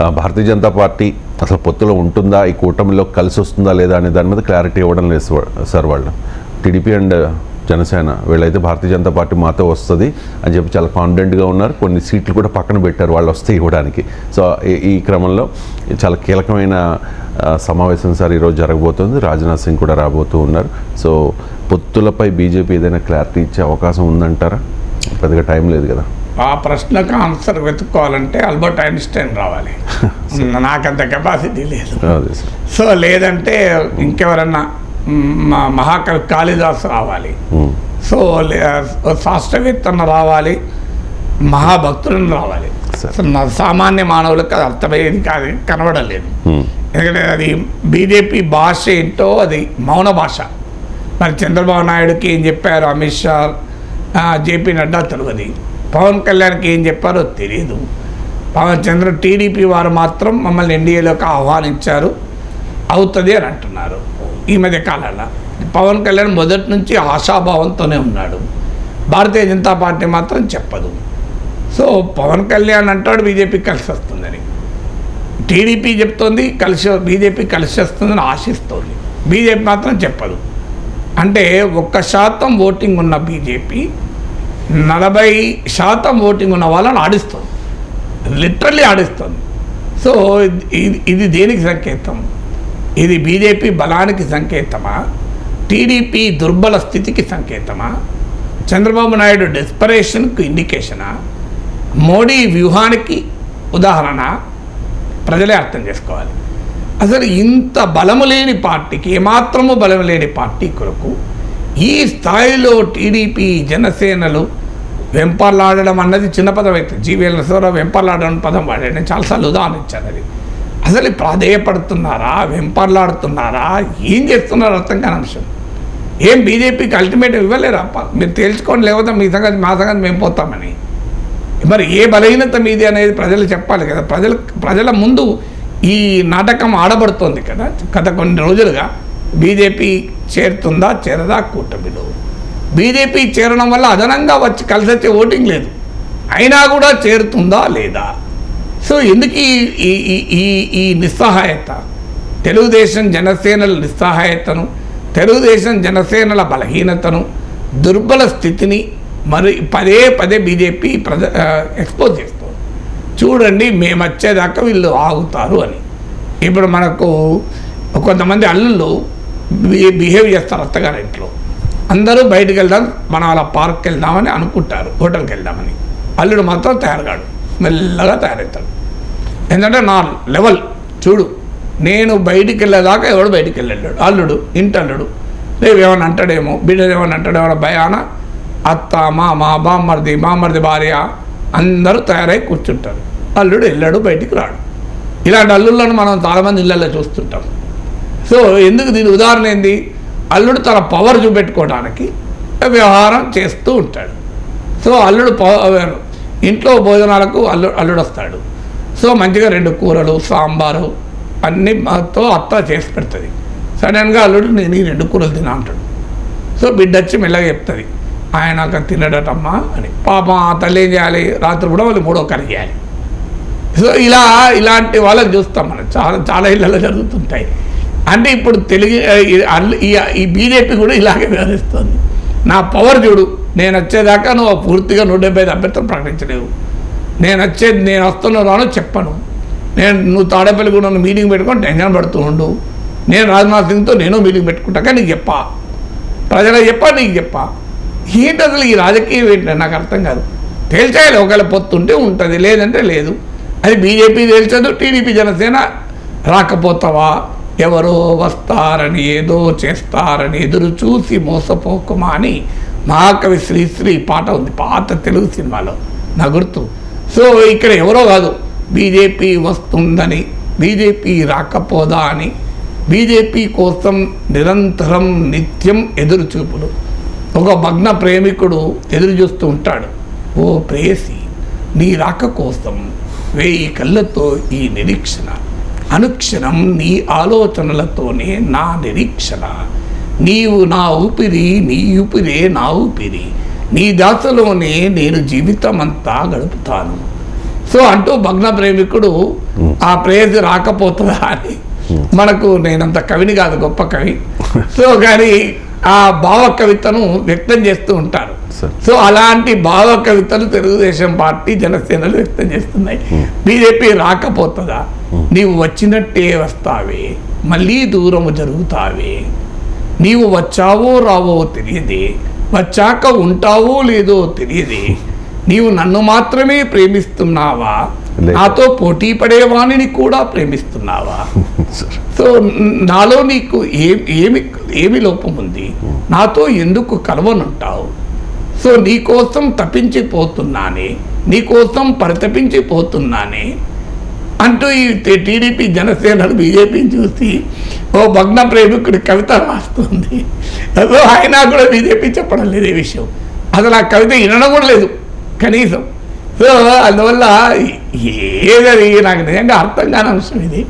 Bharatiya Janata party అసలు పొత్తులో ఉంటుందా? ఈ కూటమిలో కలిసి వస్తుందా లేదా అనే దాని మీద క్లారిటీ ఇవ్వడం లేదు సార్- వాళ్ళు. టీడీపీ అండ్ జనసేన వీళ్ళైతే భారతీయ జనతా పార్టీ మాతో వస్తుంది అని చెప్పి చాలా కాన్ఫిడెంట్గా ఉన్నారు. కొన్ని సీట్లు కూడా పక్కన పెట్టారు వాళ్ళు వస్తే ఇవ్వడానికి. సో ఈ- ఈ క్రమంలో చాలా కీలకమైన సమావేశం సార్ ఈరోజు జరగబోతుంది. రాజ్నాథ్ సింగ్ కూడా రాబోతూ ఉన్నారు. సో పొత్తులపై బీజేపీ ఏదైనా క్లారిటీ ఇచ్చే అవకాశం ఉందంటారా? పెద్దగా టైం లేదు కదా. ఆ ప్రశ్నకు ఆన్సర్ వెతుక్కోవాలంటే ఆల్బర్ట్ ఐన్స్టైన్ రావాలి. నాకంత కెపాసిటీ లేదు. సో లేదంటే ఇంకెవరన్నా మ్, మహాకవి కాళిదాసు రావాలి. సో శాస్త్రవేత్తన రావాలి మహాభక్తులను రావాలి. సామాన్య మానవులకు అది అర్థమయ్యేది కాదు కనబడలేదు. ఎందుకంటే అది బీజేపీ భాష ఏంటో అది మౌన భాష. మరి చంద్రబాబు నాయుడుకి ఏం చెప్పారు అమిత్ షా? జేపీ నడ్డా తెలియదు పవన్ కళ్యాణ్కి ఏం చెప్పారో తెలియదు పవన్ చంద్ర టీడీపీ వారు మాత్రం మమ్మల్ని ఎన్డీఏలోకి ఆహ్వానించారు. అవుతుంది అని అంటున్నారు. ఈ మధ్య కాలంలో పవన్ కళ్యాణ్ మొదటి నుంచి ఆశాభావంతోనే ఉన్నాడు. భారతీయ జనతా పార్టీ మాత్రం చెప్పదు. సో పవన్ కళ్యాణ్ అంటాడు బీజేపీ కలిసి వస్తుందని. టీడీపీ చెప్తోంది కలిసి బీజేపీ కలిసి వస్తుందని ఆశిస్తోంది. బీజేపీ మాత్రం చెప్పదు. అంటే ఒక్క శాతం ఓటింగ్ ఉన్న బీజేపీ నలభై శాతం ఓటింగ్ ఉన్న వాళ్ళని ఆడిస్తుంది. లిటరల్లీ ఆడిస్తుంది. సో ఇది దేనికి సంకేతం? ఇది బీజేపీ బలానికి సంకేతమా? టీడీపీ దుర్బల స్థితికి సంకేతమా? చంద్రబాబు నాయుడు డెస్పరేషన్కు ఇండికేషనా? మోడీ వ్యూహానికి ఉదాహరణ? ప్రజలే అర్థం చేసుకోవాలి. అసలు ఇంత బలము లేని పార్టీకి ఏమాత్రము బలం లేని పార్టీ కొరకు ఈ స్థాయిలో టీడీపీ జనసేనలు వెంపర్లాడడం అన్నది చిన్న పదం అయితే. జీవీఎల్ నరసింహరావు వెంపర్లాడడం పదం వాడాడు. నేను చాలాసార్లు ఉదాహరణ ఇచ్చాను అది. అసలు ప్రాధేయపడుతున్నారా? వెంపర్లాడుతున్నారా? ఏం చేస్తున్నారో అర్థం కాని అంశం. ఏం బీజేపీకి అల్టిమేట్ ఇవ్వలేరా? అప్ప మీరు తేల్చుకోండి లేకపోతే మీ సంగతి మా సంగతి మేము పోతామని. మరి ఏ బలహీనత మీది అనేది ప్రజలు చెప్పాలి కదా. ప్రజలు ప్రజల ముందు ఈ నాటకం ఆడబడుతోంది కదా. గత కొన్ని రోజులుగా బీజేపీ చేరుతుందా చేరదా కూటమిలో. బీజేపీ చేరడం వల్ల అదనంగా వచ్చి కలిసి వచ్చే ఓటింగ్ లేదు. అయినా కూడా చేరుతుందా లేదా? సో ఎందుకు ఈ ఈ- ఈ- ఈ నిస్సహాయత? తెలుగుదేశం జనసేనల నిస్సహాయతను తెలుగుదేశం జనసేనల బలహీనతను దుర్బల స్థితిని మరి పదే పదే బీజేపీ ప్రజ ఎక్స్పోజ్ చేస్తుంది. చూడండి మేము వచ్చేదాకా వీళ్ళు ఆగుతారు అని. ఇప్పుడు మనకు కొంతమంది అల్లుళ్ళు బిహేవ్ చేస్తారు అత్తగారింట్లో అందరూ బయటికి వెళ్దాం మనం అలా పార్క్కి వెళ్దామని అనుకుంటారు హోటల్కి వెళ్దామని. అల్లుడు మాత్రం తయారుగాడు మెల్లగా తయారవుతాడు. ఎందుకంటే నా లెవెల్ చూడు నేను బయటికి వెళ్ళేదాకా ఎవడు బయటికి వెళ్ళాడు అల్లుడు ఇంటి అల్లుడు రేపు ఏమైనా అంటాడేమో బిడ్డలు ఏమైనా అంటాడేమో భయాన అత్త మామ బామ్మర్ది మామర్ది భార్య అందరూ తయారై కూర్చుంటారు. అల్లుడు వెళ్ళాడు బయటికి రాడు. ఇలాంటి అల్లుళ్ళను మనం చాలామంది ఇళ్ళల్లో చూస్తుంటాం. సో ఎందుకు దీని ఉదాహరణ ఏంది? అల్లుడు తన పవర్ చూపెట్టుకోవడానికి వ్యవహారం చేస్తూ ఉంటాడు. సో అల్లుడు పవర్ ఇంట్లో భోజనాలకు అల్లు అల్లుడు వస్తాడు. సో మంచిగా రెండు కూరలు సాంబారు అన్నీ మాతో అత్త చేసి పెడుతుంది. సడన్గా అల్లుడు నేను ఈ రెండు కూరలు తినా అంటాడు. సో బిడ్డ వచ్చి మెల్లగా చెప్తుంది. ఆయన అక్కడ తినడటమ్మా అని. పాపం ఆ తల్లి ఏం చేయాలి? రాత్రి కూడా వాళ్ళు మూడో కర్రీ చేయాలి. సో ఇలా ఇలాంటి వాళ్ళని చూస్తాం మనం. చాలా చాలా ఇళ్ళలో జరుగుతుంటాయి. అంటే ఇప్పుడు తెలుగు ఈ ఈ బీజేపీ కూడా ఇలాగే వ్యవహరిస్తుంది. నా పవర్ చూడు నేను వచ్చేదాకా నువ్వు పూర్తిగా నూట డెబ్బై ఐదు అభ్యర్థులు ప్రకటించలేవు. నేను వచ్చేది నేను వస్తున్నా రాను చెప్పను. నేను నువ్వు తాడేపల్లి కూడా నన్ను మీటింగ్ పెట్టుకొని టెన్షన్ పడుతూ ఉండు. నేను రాజ్నాథ్ సింగ్తో నేను మీటింగ్ పెట్టుకుంటా కానీ నీకు చెప్పా. ప్రజలకు చెప్పా నీకు చెప్పా. ఏంటి అసలు ఈ రాజకీయం ఏంటంటే నాకు అర్థం కాదు. తేల్చేయాలి ఒకవేళ పొత్తుంటే ఉంటుంది లేదంటే లేదు. అది బీజేపీ తేల్చదు టీడీపీ జనసేన రాకపోతావా? ఎవరో వస్తారని ఏదో చేస్తారని ఎదురు చూసి మోసపోకుమా అని మహాకవి శ్రీశ్రీ పాట ఉంది పాత తెలుగు సినిమాలో. నా గుర్తు. సో ఇక్కడ ఎవరో కాదు. బీజేపీ వస్తుందని బీజేపీ రాకపోదా అని బీజేపీ కోసం నిరంతరం నిత్యం ఎదురు చూపులు ఒక భగ్న ప్రేమికుడు ఎదురు చూస్తూ ఉంటాడు. ఓ ప్రేయసి నీ రాక కోసం వేయి కళ్ళతో ఈ నిరీక్షణ. అనుక్షణం నీ ఆలోచనలతోనే నా నిరీక్షణ. నీవు నా ఊపిరి నీ ఊపిరే నా ఊపిరి. నీ దాసలోనే నేను జీవితం అంతా గడుపుతాను. సో అంటూ భగ్న ప్రేమికుడు ఆ ప్రేజ్ రాకపోతుందా అని. మనకు నేనంత కవిని కాదు గొప్ప కవి. సో కానీ ఆ భావ కవితను వ్యక్తం చేస్తూ ఉంటారు. సో అలాంటి భావ కవితలు తెలుగుదేశం పార్టీ జనసేనలు వ్యక్తం చేస్తున్నాయి. బీజేపీ రాకపోతుందా? నీవు వచ్చినట్టే వస్తావే మళ్ళీ దూరము జరుగుతావే. నీవు వచ్చావో రావో తెలియదే వచ్చాక ఉంటావో లేదో తెలియదే. నీవు నన్ను మాత్రమే ప్రేమిస్తున్నావా. నాతో పోటీ పడేవాణిని కూడా ప్రేమిస్తున్నావా? సో నాలో నీకు ఏ ఏమి ఏమి లోపం ఉంది నాతో ఎందుకు కలవనుంటావు? సో నీకోసం తప్పించిపోతున్నానే నీ కోసం పరితపించిపోతున్నానే అంటూ ఈ టీడీపీ జనసేనలు బీజేపీని చూసి ఓ భగ్న ప్రేమికుడి కవిత రాస్తుంది. అదో ఆయన కూడా బీజేపీ చెప్పడం లేదు ఈ విషయం. అసలు ఆ కవిత వినడం కూడా లేదు కనీసం. సో అందువల్ల ఏదది నాకు నిజంగా అర్థం కాని అంశం ఇది.